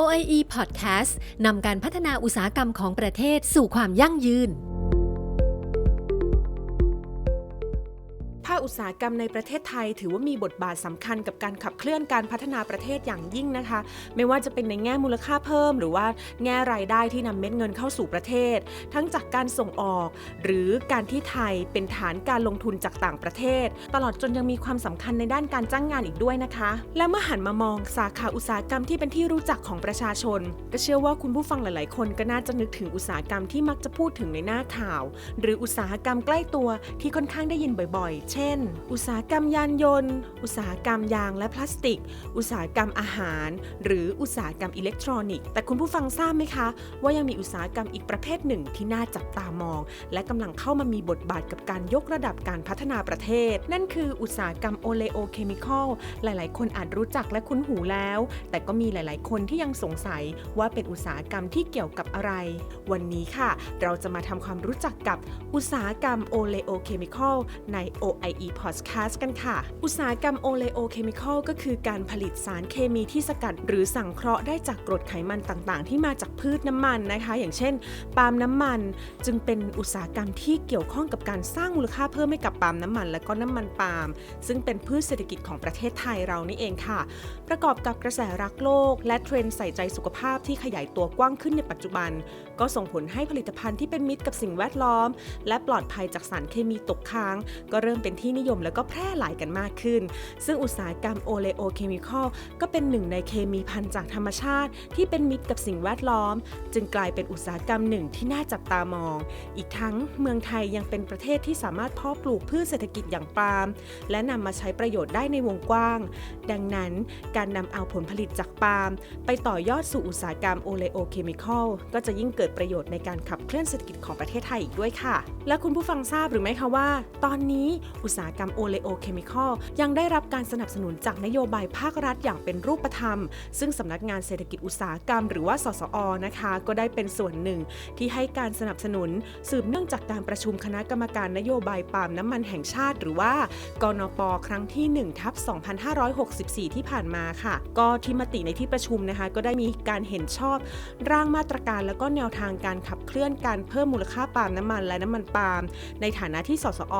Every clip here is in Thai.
OIE Podcast นำการพัฒนาอุตสาหกรรมของประเทศสู่ความยั่งยืน อุตสาหกรรมในประเทศไทย ถือว่ามีบทบาทสำคัญกับการขับเคลื่อนการพัฒนาประเทศอย่างยิ่งนะคะ ไม่ว่าจะเป็นในแง่มูลค่าเพิ่ม หรือว่าแง่รายได้ที่นำเม็ดเงินเข้าสู่ประเทศ ทั้งจากการส่งออก หรือการที่ไทยเป็นฐานการลงทุนจากต่างประเทศ ตลอดจนยังมีความสำคัญในด้านการจ้างงานอีกด้วยนะคะ และเมื่อหันมามองสาขาอุตสาหกรรมที่เป็นที่รู้จักของประชาชน ก็เชื่อว่าคุณผู้ฟังหลาย ๆ คนก็น่าจะนึกถึงอุตสาหกรรมที่มักจะพูดถึงในหน้าข่าว หรืออุตสาหกรรมใกล้ตัวที่ค่อนข้างได้ยินบ่อย ๆ เช่นอุตสาหกรรมยานยนต์ อุตสาหกรรมยางและพลาสติก อุตสาหกรรมอาหาร หรืออุตสาหกรรมอิเล็กทรอนิกส์ แต่คุณผู้ฟังทราบไหมคะ ว่ายังมีอุตสาหกรรมอีกประเภทหนึ่งที่น่าจับตามอง และกำลังเข้ามามีบทบาทกับการยกระดับการพัฒนาประเทศ นั่นคืออุตสาหกรรมโอเลโอเคมิคอลหลาย ๆ คนอาจรู้จักและคุ้นหูแล้ว แต่ก็มีหลาย ๆ คนที่ยังสงสัยว่าเป็นอุตสาหกรรมที่เกี่ยวกับอะไร วันนี้ค่ะ เราจะมาทำความรู้จักกับอุตสาหกรรมโอเลโอเคมิคอลใน OIE Podcast กันค่ะ อุตสาหกรรมโอเลโอเคมิคอลก็คือการผลิตสารเคมีที่สกัด หรือสังเคราะห์ได้จากกรดไขมันต่างๆ ที่มาจากพืชน้ำมันนะคะ อย่างเช่น ปาล์มน้ำมัน จึงเป็นอุตสาหกรรมที่เกี่ยวข้องกับการสร้างมูลค่าเพิ่มให้กับปาล์มน้ำมัน และก็น้ำมันปาล์มซึ่งเป็นพืชเศรษฐกิจของประเทศไทยเรานี่เองค่ะ ประกอบกับกระแสรักโลก และเทรนด์ใส่ใจสุขภาพที่ขยายตัวกว้างขึ้นในปัจจุบัน ก็ส่งผลให้ผลิตภัณฑ์ที่เป็นมิตรกับสิ่งแวดล้อม และปลอดภัยจากสารเคมีตกค้าง ก็เริ่มเป็นที่นิยมและก็แพร่หลายกันมากขึ้น ซึ่งอุตสาหกรรมโอเลโอเคมีคอลก็เป็นหนึ่งในเคมีพันจากธรรมชาติ ที่เป็นมิตรกับสิ่งแวดล้อม จึงกลายเป็นอุตสาหกรรมหนึ่งที่น่าจับตามอง อีกทั้งเมืองไทยยังเป็นประเทศที่สามารถเพาะปลูกพืชเศรษฐกิจอย่างปาล์มและนำมาใช้ประโยชน์ได้ในวงกว้าง ดังนั้นการนำเอาผลผลิตจากปาล์มไปต่อยอดสู่อุตสาหกรรมโอเลโอเคมีคอลก็จะยิ่งเกิดประโยชน์ในการขับเคลื่อนเศรษฐกิจของประเทศไทยอีกด้วยค่ะ และคุณผู้ฟังทราบหรือไม่คะว่า ตอนนี้อุตสาหกรรมโอเลโอเคมีคอลยังได้รับการสนับสนุนจากนโยบายภาครัฐอย่างเป็นรูปธรรม ซึ่งสำนักงานเศรษฐกิจอุตสาหกรรม หรือว่าสสอนะคะ ก็ได้เป็นส่วนหนึ่ง ที่ให้การสนับสนุน สืบเนื่องจากการประชุมคณะกรรมการนโยบายปาล์มน้ำมันแห่งชาติ หรือว่ากนปครั้งที่1ทับ2564 ที่ผ่านมาค่ะ ก็ที่มติในที่ประชุมนะคะก็ได้มีการเห็นชอบ ร่างมาตรการแล้วก็แนวทางการขับเคลื่อนการเพิ่มมูลค่าปาล์มน้ำมันและน้ำมันปาล์มในฐานะที่สสอ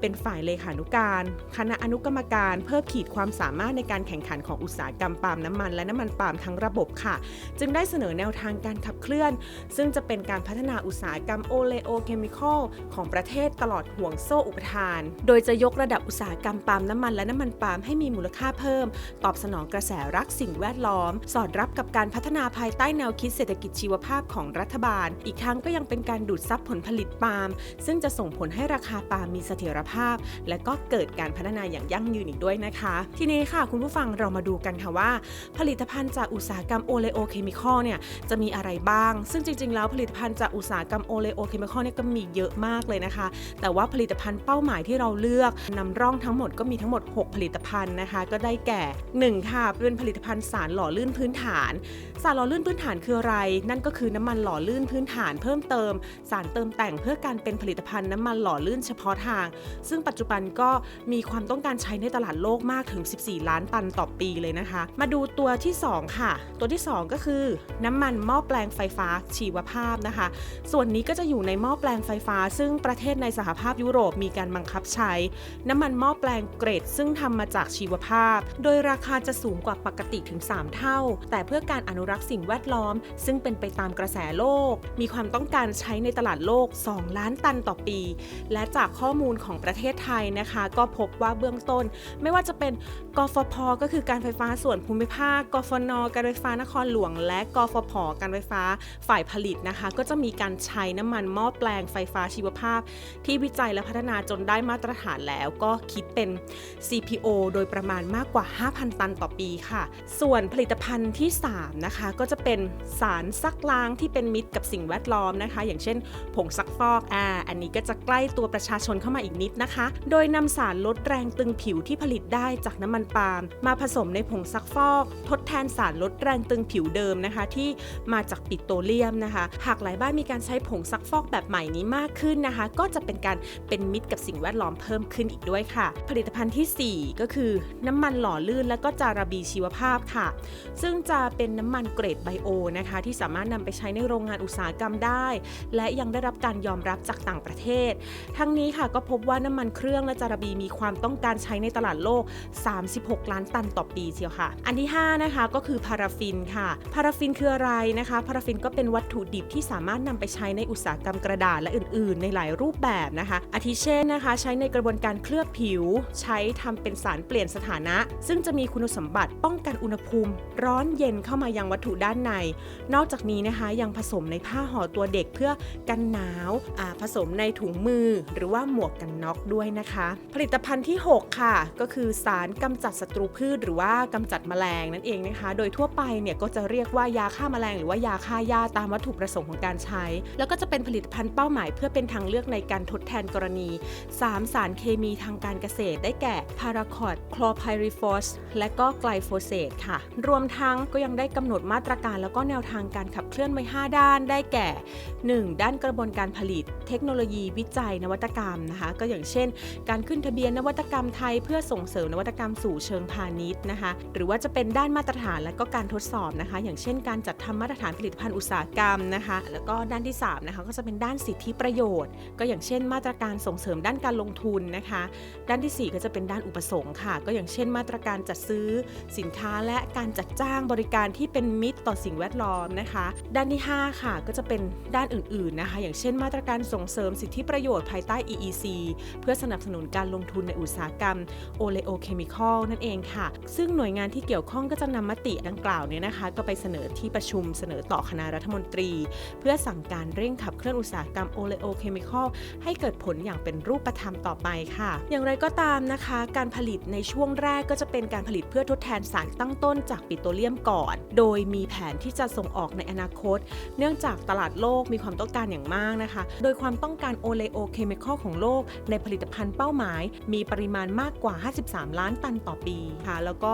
เป็นฝ่ายเลขานุการ คณะอนุกรรมการเพิ่มขีดความสามารถในการแข่งขันของอุตสาหกรรมปาล์มน้ำมัน และน้ำมันปาล์มทั้งระบบค่ะ จึงได้เสนอแนวทางการขับเคลื่อน ซึ่งจะเป็นการพัฒนาอุตสาหกรรมโอเลโอเคมิคอลของประเทศตลอดห่วงโซ่อุปทาน โดยจะยกระดับอุตสาหกรรมปาล์มน้ำมันและน้ำมันปาล์มให้มีมูลค่าเพิ่ม ตอบสนองกระแสรักสิ่งแวดล้อม สอดรับกับการพัฒนาภายใต้แนวคิดเศรษฐกิจชีวภาพของรัฐบาล อีกทั้งก็ยังเป็นการดูดซับผลผลิตปาล์มซึ่งจะส่งผลให้ราคาปาล์มมีเสถียรภาพและก็เกิดการพัฒนาอย่างยั่งยืนอีกด้วยนะคะ ทีนี้ค่ะ คุณผู้ฟังเรามาดูกันค่ะว่า ผลิตภัณฑ์จากอุตสาหกรรมโอเลโอเคมิคอลเนี่ยจะมีอะไรบ้าง ซึ่งจริงๆ แล้วผลิตภัณฑ์จากอุตสาหกรรมโอเลโอเคมิคอลเนี่ยก็มีเยอะมากเลยนะคะ แต่ว่าผลิตภัณฑ์เป้าหมายที่เราเลือกนำร่องทั้งหมดก็มีทั้งหมด 6 ผลิตภัณฑ์นะคะ ก็ได้แก่ 1 ค่ะเป็นผลิตภัณฑ์สารหล่อลื่นพื้นฐาน สารหล่อลื่นพื้นฐานคืออะไร นั่นก็คือน้ำมันหล่อลื่นพื้นฐาน เพิ่มเติม สารเติมแต่งเพื่อการเป็นผลิตภัณฑ์น้ำมันหล่อลื่นเฉพาะทาง ซึ่งปัจจุบันก็มีความต้องการใช้ในตลาดโลกมากถึง 14 ล้านตันต่อปีเลยนะคะ มาดูตัวที่ 2 ค่ะ ตัวที่ 2 ก็คือน้ำมันหม้อแปลงไฟฟ้าชีวภาพนะคะ ส่วนนี้ก็จะอยู่ในหม้อแปลงไฟฟ้า ซึ่งประเทศในสหภาพยุโรปมีการบังคับใช้ น้ำมันหม้อแปลงเกรด ซึ่งทำมาจากชีวภาพ โดยราคาจะสูงกว่าปกติถึง 3 เท่า แต่เพื่อการอนุรักษ์สิ่งแวดล้อม ซึ่งเป็นไปตามกระแสโลก มีความต้องการใช้ในตลาดโลก 2 ล้านตันต่อปี และจากข้อมูลของประเทศไทยนะคะ ก็พบว่าเบื้องต้น ไม่ว่าจะเป็นกฟผก็คือการไฟฟ้าส่วนภูมิภาค กฟน การไฟฟ้านครหลวง และกฟผ การไฟฟ้าฝ่ายผลิตนะคะ ก็จะมีการใช้น้ำมันหม้อแปลงไฟฟ้าชีวภาพ ที่วิจัยและพัฒนาจนได้มาตรฐานแล้ว ก็คิดเป็น CPO โดยประมาณมากกว่า 5,000 ตันต่อปีค่ะ ส่วนผลิตภัณฑ์ที่ 3 นะคะ ก็จะเป็นสารซักล้างที่เป็นมิตรกับสิ่งแวดล้อมนะคะ อย่างเช่น ผงซักฟอกอ่าอันนี้ก็จะใกล้ตัวประชาชนเข้ามาอีกนิดนะคะโดยนำสารลดแรงตึงผิวที่ผลิตได้จากน้ำมันปาล์มมาผสมในผงซักฟอก ทดแทนสารลดแรงตึงผิวเดิมนะคะ ที่มาจากปิโตรเลียมนะคะ หากหลายบ้านมีการใช้ผงซักฟอกแบบใหม่นี้มากขึ้นนะคะ ก็จะเป็นการเป็นมิตรกับสิ่งแวดล้อมเพิ่มขึ้นอีกด้วยค่ะ ผลิตภัณฑ์ทีสี่4 ก็คือ น้ำมันหล่อลื่นและก็จาระบีชีวภาพค่ะ ซึ่งจะเป็นน้ำมันเกรดไบโอนะคะ ที่สามารถนำไปใช้ในโรงงานอุตสาหกรรมได้ และยังได้รับการยอมรับจากต่างประเทศ ทั้งนี้ค่ะก็พบว่าน้ำมันเครื่องและจาระบีมีความต้องการใช้ในตลาดโลก 36 ล้านตันต่อปีเชียวค่ะ อันที่ 5 นะคะก็คือพาราฟินค่ะ พาราฟินคืออะไรนะคะ พาราฟินก็เป็นวัตถุดิบที่สามารถนำไปใช้ในอุตสาหกรรมกระดาษและอื่น ๆ ในหลายรูปแบบนะคะ อาทิเช่นนะคะ ใช้ในกระบวนการเคลือบผิว ใช้ทำเป็นสารเปลี่ยนสถานะ ซึ่งจะมีคุณสมบัติป้องกันอุณหภูมิ ร้อนเย็นเข้ามายังวัตถุด้านใน นอกจากนี้นะคะยังผสมในผ้าห่อตัวเด็กเพื่อกันหนาวผสมในถุงมือหรือว่าหมวกกันน็อกด้วยนะคะผลิตภัณฑ์ที่ 6 ค่ะ ก็คือสารกำจัดศัตรูพืชหรือว่ากำจัดแมลงนั่นเองนะคะ โดยทั่วไปเนี่ยก็จะเรียกว่ายาฆ่าแมลงหรือว่ายาฆ่าหญ้าตามวัตถุประสงค์ของการใช้ แล้วก็จะเป็นผลิตภัณฑ์เป้าหมาย เพื่อเป็นทางเลือกในการทดแทนกรณี 3 สารเคมีทางการเกษตร ได้แก่พาราคอดคลอไพริฟอสและก็ไกลโฟเซตค่ะ รวมทั้งก็ยังได้กำหนดมาตรการ แล้วก็แนวทางการขับเคลื่อนไว้ 5 ด้านได้แก่ 1. ด้านกระบวนการผลิต เทคโนโลยีวิจัยนวัตกรรมนะคะ ก็อย่างเช่นการขึ้นทะเบียนนวัตกรรมไทย เพื่อส่งเสริมนวัตกรรมสู่เชิงพาณิชย์นะคะ หรือว่าจะเป็นด้านมาตรฐานและก็การทดสอบนะคะ อย่างเช่น การจัดทำมาตรฐานผลิตภัณฑ์อุตสาหกรรมนะคะ แล้วก็ด้านที่3นะคะก็จะเป็นด้านสิทธิประโยชน์ ก็อย่างเช่น มาตรการส่งเสริมด้านการลงทุนนะคะ ด้านทีสี่ 4 ก็จะเป็นด้านอุปสงค์ค่ะ ก็อย่างเช่น มาตรการจัดซื้อสินค้าและการจัดจ้างบริการที่เป็นมิตรต่อสิ่งแวดล้อมนะคะ ด้านที่ 5 ค่ะ ก็จะเป็นด้านอื่นๆนะคะ อย่างเช่น มาตรการส่งเสริมสิทธิประโยชน์ภายใต้ EEC เพื่อสนับสนุนการลงทุนในอุตสาหกรรม o l e o Chemical นั่นเองค่ะ ซึ่งหน่วยงานที่เกี่ยวข้องก็จะนำมติดังกล่าวเนี่ยนะคะ ก็ไปเสนอที่ประชุมเสนอต่อคณะรัฐมนตรี เพื่อสั่งการเร่งขับเคลื่อนอุตสาหกรรม o l e o Chemical ให้เกิดผลอย่างเป็นรูปธรรมต่อไปค่ะ อย่างไรก็ตามนะคะ การผลิตในช่วงแรกก็จะเป็นการผลิตเพื่อทดแทนสารตั้งต้นจากปิโตรเลียมก่อน โดยมีแผนที่จะส่งออกในอนาคต เนื่องจากตลาดโลกมีความต้องการอย่างมากนะคะ โดยความต้องการโอเลโอเคมีคอลของโลกในผลิตภัณฑเป้าหมาย มีปริมาณมากกว่า 53 ล้านตันต่อปีค่ะแล้วก็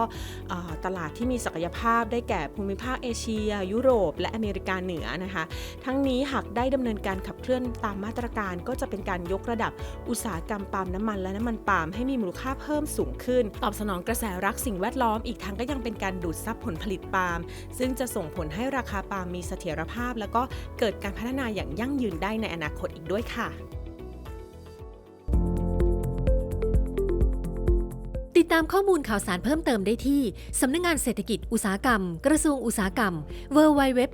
ตลาดที่มีศักยภาพได้แก่ภูมิภาคเอเชีย ยุโรป และอเมริกาเหนือนะคะ ทั้งนี้หากได้ดำเนินการขับเคลื่อนตามมาตรการก็จะเป็นการยกระดับอุตสาหกรรมปาล์มน้ำมันและน้ำมันปาล์มให้มีมูลค่าเพิ่มสูงขึ้น ตอบสนองกระแสรักสิ่งแวดล้อมอีกทั้งก็ยังเป็นการดูดซับผลผลิตปาล์มซึ่งจะส่งผลให้ราคาปาล์มมีเสถียรภาพ แล้วก็เกิดการพัฒนาอย่างยั่งยืนได้ในอนาคตอีกด้วยค่ะ ตามข้อมูลข่าวสารเพิ่มเติมได้ที่ สำนักงงานเศรษฐกิจอุตสาหกรรม กระทรวงอุตสาหกรรม www.oie.go.th